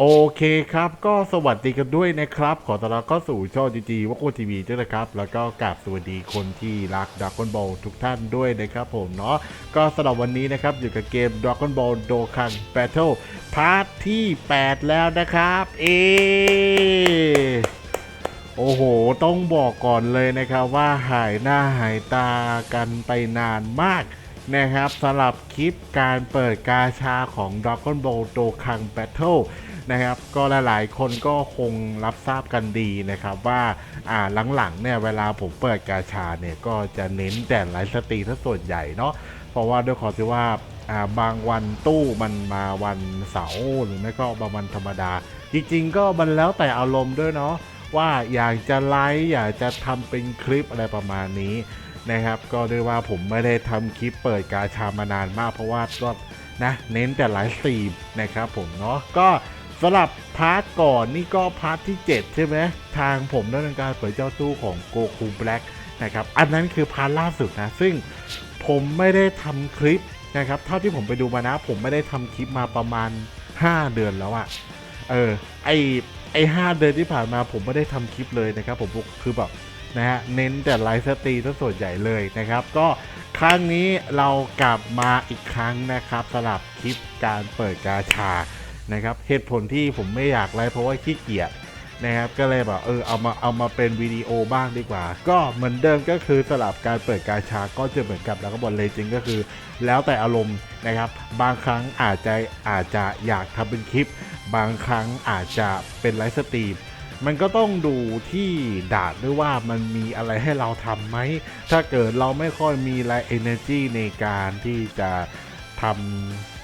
โอเคครับ ก็สวัสดีกันด้วยนะครับ ขอต้อนรับเข้าสู่ช่องจีจีวัคโคทีวีด้วยนะครับ แล้วก็กราบสวัสดีคนที่รักดัก g อนบอลทุกท่านด้วยนะครับผมเนาะก็สำหรับวันนี้นะครับ อยู่กับเกมดัก g อนบอลโดคังแบทเทิลพาร์ทที่ 8 แล้วนะครับ เอโอ้โห ต้องบอกก่อนเลยนะครับว่าหายหน้าหายตากันไปนานมากนะครับสำหรับคลิปการเปิดกาชาของ Dragon Ball โ o คัง Battle นะครับ ก็หลายๆ คนก็คงรับทราบกันดีนะครับว่าอ่าหลังๆเนี่ยเวลาผมเปิดกาชาเนี่ยก็จะเน้นแต่ไลฟ์สตรีมถ้าส่วนใหญ่เนาะเพราะว่าด้วยขอที่ว่าอ่าบางวันตู้มันมาวันเสาร์หรือไม่ก็บางวันธรรมดา จริงๆ ก็มันแล้วแต่อารมณ์ด้วยเนาะว่าอยากจะไลฟ์อยากจะทำเป็นคลิปอะไรประมาณนี้นะครับก็ด้วยว่าผมไม่ได้ทำคลิปเปิดกาชามานานมากเพราะว่าก็นะเน้นแต่ไลฟ์สตรีมนะครับผมเนาะก็ สำหรับพาร์ทก่อนนี่ก็พาร์ทที่ 7 ใช่ไหมทางผมดำเนินการเปิดเจ้าตู้ของโกคูแบล็กนะครับอันนั้นคือพาร์ทล่าสุดนะ ซึ่งผมไม่ได้ทำคลิปนะครับเท่าที่ผมไปดูมานะ ผมไม่ได้ทำคลิปมาประมาณ 5 เดือนแล้วอะเออไอไอห้าเดือนที่ผ่านมาผมไม่ได้ทำคลิปเลยนะครับผมคือแบบนะฮะเน้นแต่ไลฟ์สตรีมส่วนใหญ่เลยนะครับ ก็ครั้งนี้เรากลับมาอีกครั้งนะครับสำหรับคลิปการเปิดกาชา นะครับเหตุผลที่ผมไม่อยากไลฟ์เพราะว่าขี้เกียจนะครับก็เลยแบบเออเอามาเอามาเป็นวิดีโอบ้างดีกว่า ก็เหมือนเดิมก็คือสลับการเปิดการชาก็จะเหมือนกับแล้วก็บอลเลจิงก็คือ แล้วแต่อารมณ์นะครับ บางครั้งอาจจะอาจจะอยากทำเป็นคลิป บางครั้งอาจจะเป็นไลฟ์สตรีมมันก็ต้องดูที่ดาดด้วยว่ามันมีอะไรให้เราทำไหม ถ้าเกิดเราไม่ค่อยมีแรง energy ในการที่จะทำอ่า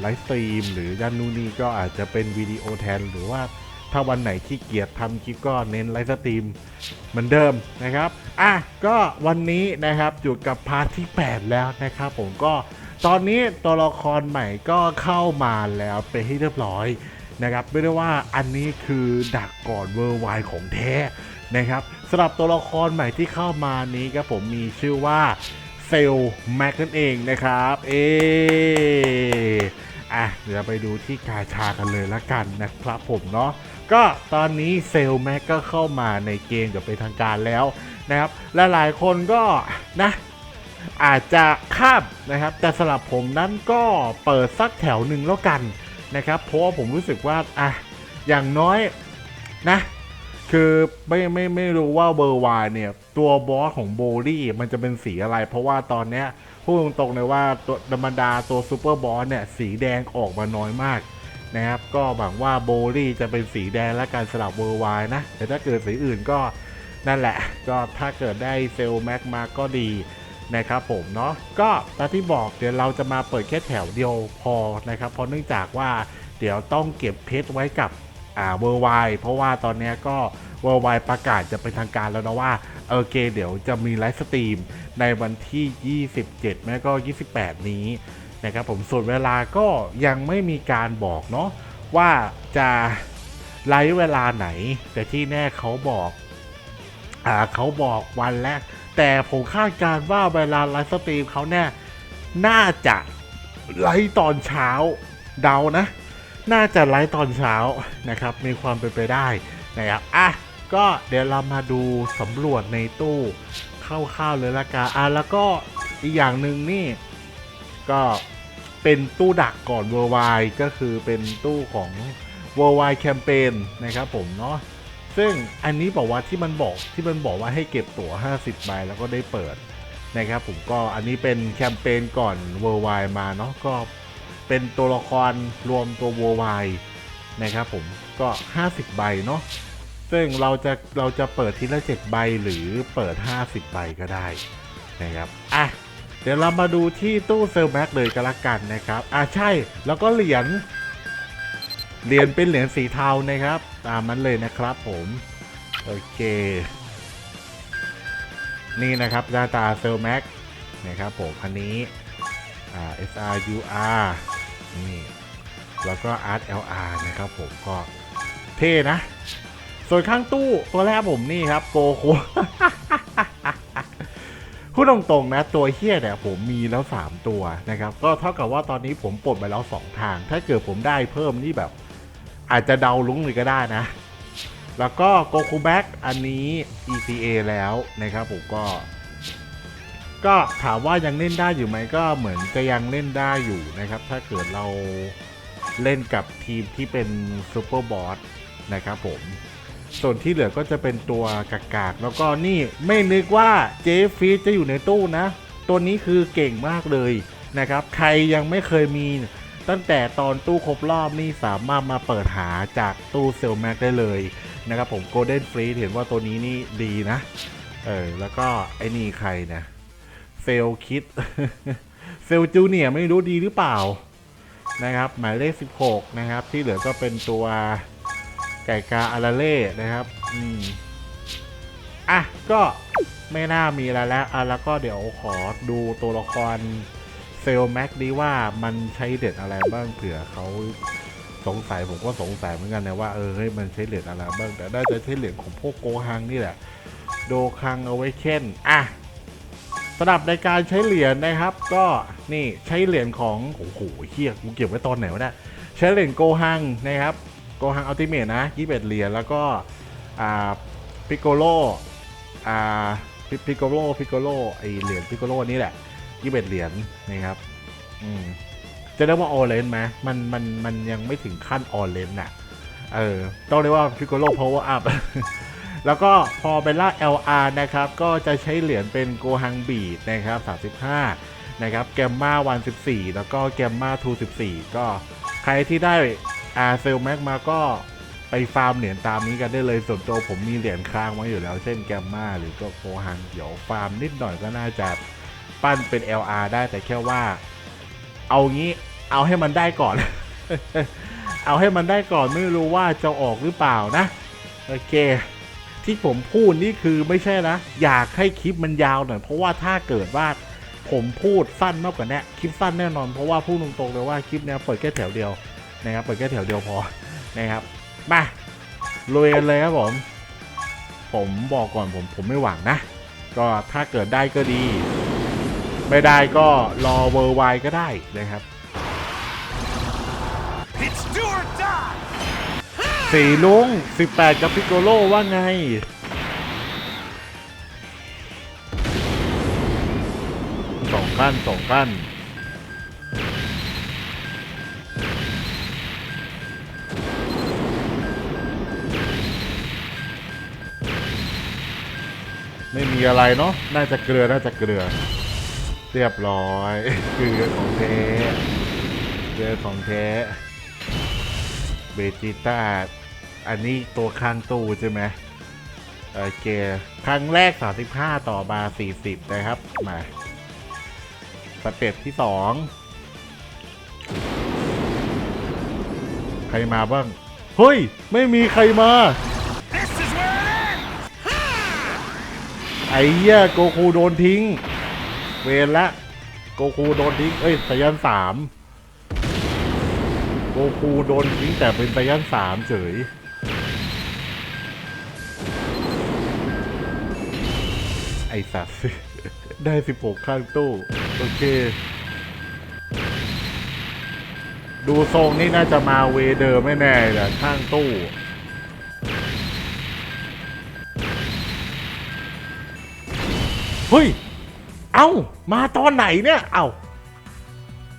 ไลฟ์สตรีมหรือด้านนู้นนี่ก็อาจจะเป็นวิดีโอแทน หรือว่าถ้าวันไหนขี้เกียจทำคลิปก็เน้นไลฟ์สตรีมเหมือนเดิมนะครับ อะก็วันนี้นะครับอยู่กับพาร์ทที่ 8 แล้วนะครับผมก็ตอนนี้ตัวละครใหม่ก็เข้ามาแล้วเป็นที่เรียบร้อยนะครับไม่ได้ว่าอันนี้คือดักก่อนเวอร์ไวของแท้นะครับสำหรับตัวละครใหม่ที่เข้ามานี้ครับผมมีชื่อว่า เซลแม็กนั่นเองนะครับ เออะเดี๋ยวไปดูที่กาชากันเลยละกันนะครับผมเนาะก็ตอนนี้เซลแม็กก็เข้ามาในเกมอย่างเป็นทางการแล้วนะครับและหลายคนก็นะอาจจะข้ามนะครับ แต่สำหรับผมนั้นก็เปิดสักแถวหนึ่งแล้วกันนะครับ เพราะว่าผมรู้สึกว่าอะอย่างน้อยนะ คือไม่ไม่ไม่รู้ว่าเบอร์วายเนี่ย ตัวบอสของโบลี่มันจะเป็นสีอะไร เพราะว่าตอนเนี้ยพูดตรงๆเลยว่าตัวธรรมดาตัวซูเปอร์บอสเนี่ย สีแดงออกมาน้อยมากนะครับ ก็หวังว่าโบลี่จะเป็นสีแดงและการสลับเบอร์วายนะ แต่ถ้าเกิดสีอื่นก็นั่นแหละ ก็ถ้าเกิดได้เซลแม็กมาก็ดีนะครับผมเนาะก็ตามที่บอกเดี๋ยวเราจะมาเปิดแค่แถวเดียวพอนะครับเพราะเนื่องจากว่าเดี๋ยวต้องเก็บเพชรไว้กับ อ่าเวอร์ไวเพราะว่าตอนนี้ก็เวอร์ไวประกาศจะเป็นทางการแล้วนะว่าโอเคเดี๋ยวจะมีไลฟ์สตรีมในวันที่ 27แม่ก็ 28 นี้นะครับผมส่วนเวลาก็ยังไม่มีการบอกเนาะว่าจะไลฟ์เวลาไหน แต่ที่แน่เขาบอกอ่าเขาบอกวันแรกแต่ผมคาดการณ์ว่าเวลาไลฟ์สตรีมเขาเนี่ยน่าจะไลฟ์ตอนเช้าเดานะ น่าจะไลฟ์ตอนเช้านะครับ มีความเป็นไปได้นะครับอะก็เดี๋ยวเรามาดูสำรวจในตู้เข้าวๆเลยละกันอะแล้วก็อีกอย่างหนึ่งนี่ ก็เป็นตู้ดักก่อนเวอร์ไวก็คือเป็นตู้ของเวอร์ไวแคมเปญนะครับผมเนาะซึ่งอันนี้บอกว่าที่มันบอกที่มันบอกว่าให้เก็บตั๋ว 50ใบแล้วก็ได้เปิดนะครับผมก็อันนี้เป็นแคมเปญก่อน w o r l d w i d e มาเนาะก็ เป็นตัวละครรวมตัว w o r l d w i d e นะครับผมก็ 50 ใบเนาะซึ่งเราจะเราจะเปิดทีละ 7 ใบหรือเปิด 50 ใบก็ได้นะครับอะเดี๋ยวเรามาดูที่ตู้เซลแม็กเลยก็แล้วกันนะครับอะใช่แล้วก็เหรียญเหรียญเป็นเหรียญสีเทานะครับ ตามนั้นเลยนะครับผมโอเค นี่นะครับหน้าตาเซลแม็กนะครับผมอันนี้อ่า SRUR นี่แล้วก็ Art LR นะครับผมก็เท่นะ ส่วนข้างตู้ตัวแรกผมนี่ครับโกโคพูดตรงๆนะ ตัวเฮี้ยเนี่ยผมมีแล้ว 3 ตัวนะครับ ก็เท่ากับว่าตอนนี้ผมปลดไปแล้ว 2 ทาง ถ้าเกิดผมได้เพิ่มนี่แบบ อาจจะเดาลุ้งเลยก็ได้นะ แล้วก็โกคูแบ็กอันนี้ ECA แล้วนะครับผมก็ ก็ถามว่ายังเล่นได้อยู่ไหมก็เหมือนจะยังเล่นได้อยู่นะครับ ถ้าเกิดเราเล่นกับทีมที่เป็นซูเปอร์บอสนะครับผมส่วนที่เหลือก็จะเป็นตัวกากๆแล้วก็นี่ไม่นึกว่าเจฟฟีจะอยู่ในตู้นะ ตัวนี้คือเก่งมากเลยนะครับ ใครยังไม่เคยมีตั้งแต่ตอนตู้ครบรอบนี่สามารถมาเปิดหาจากตู้เซลแม็กได้เลยนะครับผมโกลเด้นฟรีเห็นว่าตัวนี้นี่ดีนะ เออแล้วก็ไอ้นี่ใครนะ เฟลคิดเฟลจูเนียไม่รู้ดีหรือเปล่านะครับ หมายเลข 16 นะครับ ที่เหลือก็เป็นตัวไก่กาอาราเล่นะครับ อืม อะ ก็ไม่น่ามีอะไรแล้วอะแล้วก็เดี๋ยวขอดูตัวละครเซลแม็กดีว่ามันใช้เด็ดอะไรบ้างเผื่อเขาสงสัยผมก็สงสัยเหมือนกันนะว่า เออเฮ้ยมันใช้เหรียญอะไรบ้างแต่น่าจะใช้เหรียญของพวกโกฮังนี่แหละ โดคังเอาไว้เช่น อะ สำหรับในการใช้เหรียญนะครับ ก็นี่ใช้เหรียญของโอ้โหเฮียกูเก็บไว้ตอนไหนวะเนี่ยใช้เหรียญโกฮังนะครับโกฮังอัลติเมทนะ21เป็ดเหรียญแล้วก็อ่าพิโกโลอ่าพิโกโลพิโกโลไอเหรียญพิโกโลนี่แหละ21เหรียญนะครับอืมจะเรียกว่าออเรนไหมมันมันมันยังไม่ถึงขั้นออเรนน่ะเออต้องเรียกว่าพิโกโลพาวเวอร์อัพ แล้วก็พอเป็นล่า LR นะครับ ก็จะใช้เหรียญเป็นโกฮังบีดนะครับ 35 นะครับ แกมมาวัน14 แล้วก็แกมมาทู14 ก็ใครที่ได้อาเซลแม็กมาก็ไปฟาร์มเหรียญตามนี้กันได้เลยส่วนตัวผมมีเหรียญค้างไว้อยู่แล้ว เช่นแกมมาหรือก็โกฮังเดี๋ยวฟาร์มนิดหน่อยก็น่าจะปั้นเป็น LR ได้แต่แค่ว่า เอางี้เอาให้มันได้ก่อน เอาให้มันได้ก่อนไม่รู้ว่าจะออกหรือเปล่านะ โอเค ที่ผมพูดนี่คือไม่ใช่นะ อยากให้คลิปมันยาวหน่อยเพราะว่าถ้าเกิดว่าผมพูดสั้นมากกว่านี้คลิปสั้นแน่นอนเพราะว่าพูดตรงๆเลยว่าคลิปเนี้ยเปิดแค่แถวเดียวนะครับเปิดแค่แถวเดียวพอนะครับมาลุยกันเลยครับผม ผมบอกก่อนผมผมไม่หวังนะ ก็ถ้าเกิดได้ก็ดี ไม่ได้ก็รอเวอร์ไวก็ได้นะครับ It's do or die! สีลุง18กับพิโกโลว่าไง สองขั้นสองขั้นไม่มีอะไรเนาะ น่าจะเกลือ น่าจะเกลือ เรียบร้อย เกลือของแท้ เกลือของแท้ เบจิต้า อันนี้ตัวข้างตู้ใช่ไหมโอเค ครั้งแรก 35 ต่อมา 40 นะครับ มา สเต็ปที่ 2 ใครมาบ้าง เฮ้ย ไม่มีใครมา ไอ้เหี้ยโกคูโดนทิ้ง เวรละ โกคูโดนทิ้ง เอ้ยสายันสามโกคูโดนทิ้งแต่เป็นสายันสามเฉย ไอสัตว์ได้สิบหกข้างตู้ โอเค ดูทรงนี่น่าจะมาเวเดอร์ไม่แน่แหละข้างตู้ เฮ้ย เอ้า มาตอนไหนเนี่ย เอ้า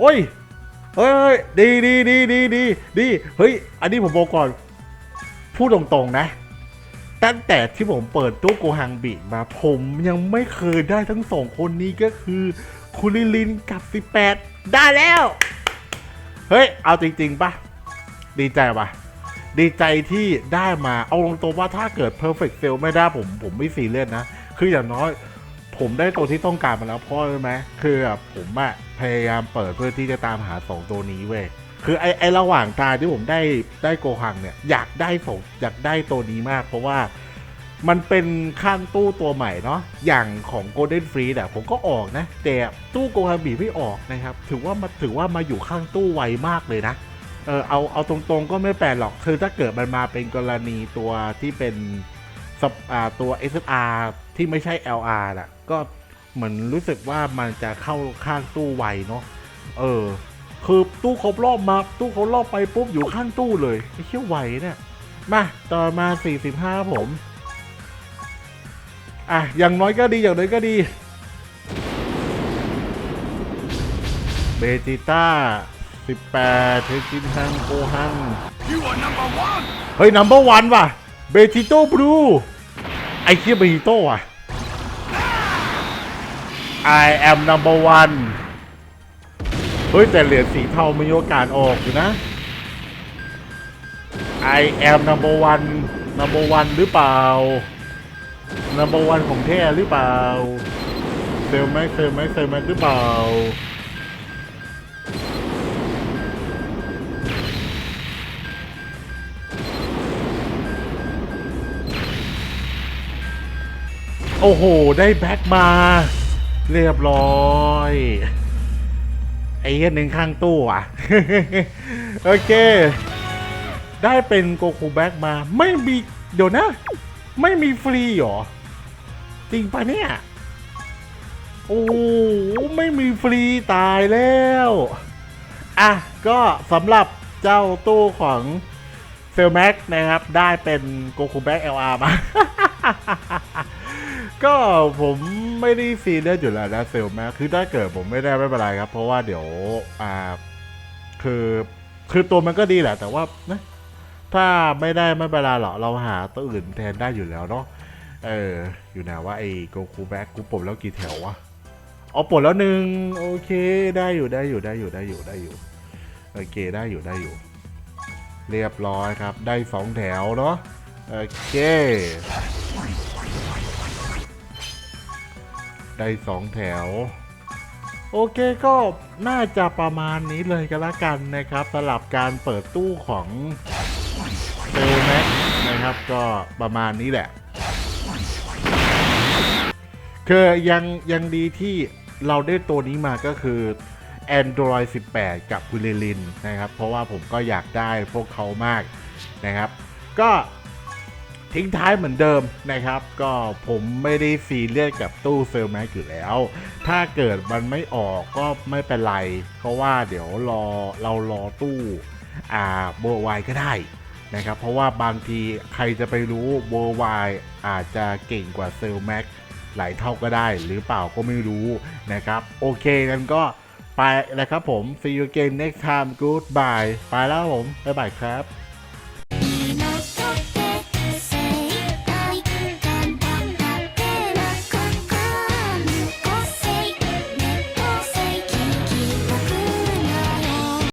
โอ้ยเฮ้ย เฮ้ยดีดีดีดีดีดี เฮ้ย อันนี้ผมบอกก่อน พูดตรงๆนะ ตั้งแต่ที่ผมเปิดตู้โกฮังบิมาผมยังไม่เคยได้ทั้งสองคนนี้ก็คือ คุริลินกับ18ได้แล้ว เฮ้ย เอาจริงๆปะดีใจปะดีใจที่ได้มาเอาตรงๆว่าถ้าเกิด perfect sale ไม่ได้ผมผมไม่ซีเรียสนะ คืออย่างน้อยผมได้ตัวที่ต้องการมาแล้วเพราะอะไรไหมคือผมอะพยายามเปิดเพื่อที่จะตามหาสองตัวนี้เว้ย คือไอไอระหว่างทางที่ผมได้ได้โกหังเนี่ย อยากได้ผมอยากได้ตัวนี้มาก เพราะว่ามันเป็นข้างตู้ตัวใหม่เนาะอย่างของ Golden Free อะผมก็ออกนะ แต่ตู้โกฮังบีไม่ออกนะครับ ถือว่ามาถือว่ามาอยู่ข้างตู้ไวมากเลยนะเออเอาเอาตรงๆก็ไม่แปลกหรอก คือถ้าเกิดมันมาเป็นกรณีตัวที่เป็นสับอ่าตัว SSR ที่ไม่ใช่ LR น่ะก็เหมือนรู้สึกว่ามันจะเข้าข้างตู้ไวเนาะเออ คือตู้ครบรอบมาตู้ครบรอบไปปุ๊บอยู่ข้างตู้เลยไอ้เชี่ยไหวเนี่ยมาต่อมา45ครับผมอะอย่างน้อยก็ดีอย่างน้อยก็ดีเบจิต้า18เทจินฮังโกฮังเฮ้ยนัมเบอร์วันว่ะเบจิโต้บลูไอ้เคียเบจิโต้อะ I am number one ฮ้ยแต่เหรียญสีเทามีโอกาสออกอยู่นะ I am number one number one หรือเปล่า number one ของแท้หรือเปล่าเซลไหมเซลไหมเซลไหมหรือเปล่าโอ้โห ได้แบ็คมา เรียบร้อย ไอ้เหี้ยหนึ่งข้างตู้อะ โอเค ได้เป็นโกคูแบ็กมา ไม่มี เดี๋ยวนะ ไม่มีฟรีหรอ จริงปะเนี่ย โอ้ไม่มีฟรีตายแล้ว อะ ก็สำหรับเจ้าตู้ของเซลแม็กนะครับ ได้เป็นโกคูแบ็ก LR มา ก็ผมไม่ได้ซีเรียสอยู่แล้วนะเซลแม็กคือถ้าเกิดผมไม่ได้ไม่เป็นไรครับ เพราะว่าเดี๋ยวอ่าคือคือตัวมันก็ดีแหละ แต่ว่านะถ้าไม่ได้ไม่เป็นไรหรอกเราหาตัวอื่นแทนได้อยู่แล้วเนาะเออ อยู่ไหนว่าไอ้โกคูแบ็กกูปลดแล้วกี่แถววะเอ๋อปลดแล้วหนึ่งโอเคได้อยู่ได้อยู่ได้อยู่ได้อยู่ได้อยู่โอเคได้อยู่ได้อยู่ เรียบร้อยครับ ได้สองแถวเนาะโอเค ได้สองแถว โอเคก็น่าจะประมาณนี้เลยก็แล้วกันนะครับสำหรับการเปิดตู้ของเซลแม็กนะครับก็ประมาณนี้แหละคือยังยังดีที่เราได้ตัวนี้มาก็คือ Android 18 กับ w i l l i n นะครับ เพราะว่าผมก็อยากได้พวกเขามากนะครับ ก็ ทิ้งท้ายเหมือนเดิมนะครับ ก็ผมไม่ได้ซีเรียสกับตู้เซลแม็กอยู่แล้ว ถ้าเกิดมันไม่ออกก็ไม่เป็นไร เพราะว่าเดี๋ยวรอเรารอตู้อ่าเบอร์ไวก็ได้นะครับ เพราะว่าบางทีใครจะไปรู้เบอร์ไวอาจจะเก่งกว่าเซลแม็กหลายเท่าก็ได้หรือเปล่าก็ไม่รู้นะครับ โอเคกันก็ไปนะครับผม see you again next time goodbye ไปแล้วผม บ๊ายบายครับ